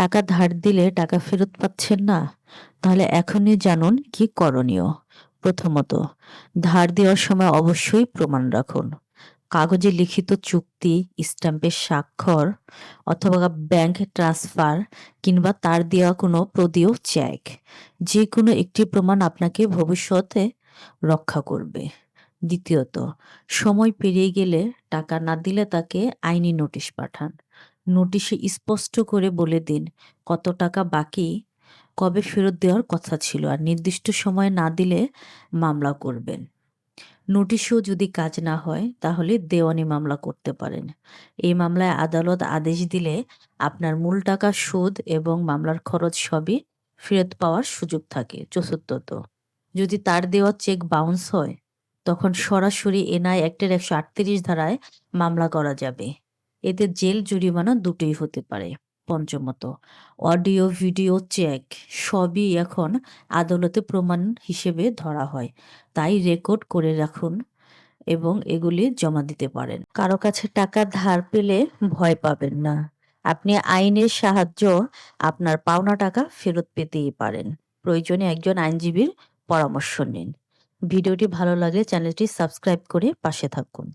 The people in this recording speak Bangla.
টাকা ধার দিলে টাকা ফেরত পাচ্ছেন না, তাহলে এখনই জানুন কি করণীয়। প্রথমত, ধার দেওয়ার সময় অবশ্যই প্রমাণ রাখুন। কাগজে লিখিত চুক্তি, স্ট্যাম্পের স্বাক্ষর অথবা ব্যাংক ট্রান্সফার কিংবা তার দেওয়া কোনো প্রদেয় চেক যে কোনো একটি প্রমাণ আপনাকে ভবিষ্যতে রক্ষা করবে। দ্বিতীয়ত, সময় পেরিয়ে গেলে টাকা না দিলে তাকে আইনি নোটিশ পাঠান। নোটিশে স্পষ্ট করে বলে দিন, কত টাকা বাকি, কবে ফেরত দেওয়ার কথা ছিল আর নির্দিষ্ট সময় না দিলে মামলা করবেন। নোটিশও যদি কাজ না হয়, তাহলে দেওয়ানি মামলা করতে পারেন। এই মামলায় আদালত আদেশ দিলে আপনার মূল টাকা সুদ এবং মামলার খরচ সবই ফেরত পাওয়ার সুযোগ থাকে, চতুর্থত। যদি তার দেওয়া চেক বাউন্স হয়, তখন সরাসরি এনআই অ্যাক্টের একশো আটত্রিশ ধারায় মামলা করা যাবে। এতে জেল জরিমানা দুটোই হতে পারে, পঞ্চমত। অডিও, ভিডিও, চেক সবই এখন আদালতে প্রমাণ হিসেবে ধরা হয়। তাই রেকর্ড করে রাখুন এবং এগুলি জমা দিতে পারেন। কারও কাছে টাকা ধার পেলে ভয় পাবেন না। আপনি আইনের সাহায্য আপনার পাওনা টাকা ফেরত পেতেই পারেন। প্রয়োজনে একজন আইনজীবীর পরামর্শ নিন। ভিডিওটি ভালো লাগলে চ্যানেলটি সাবস্ক্রাইব করে পাশে থাকুন।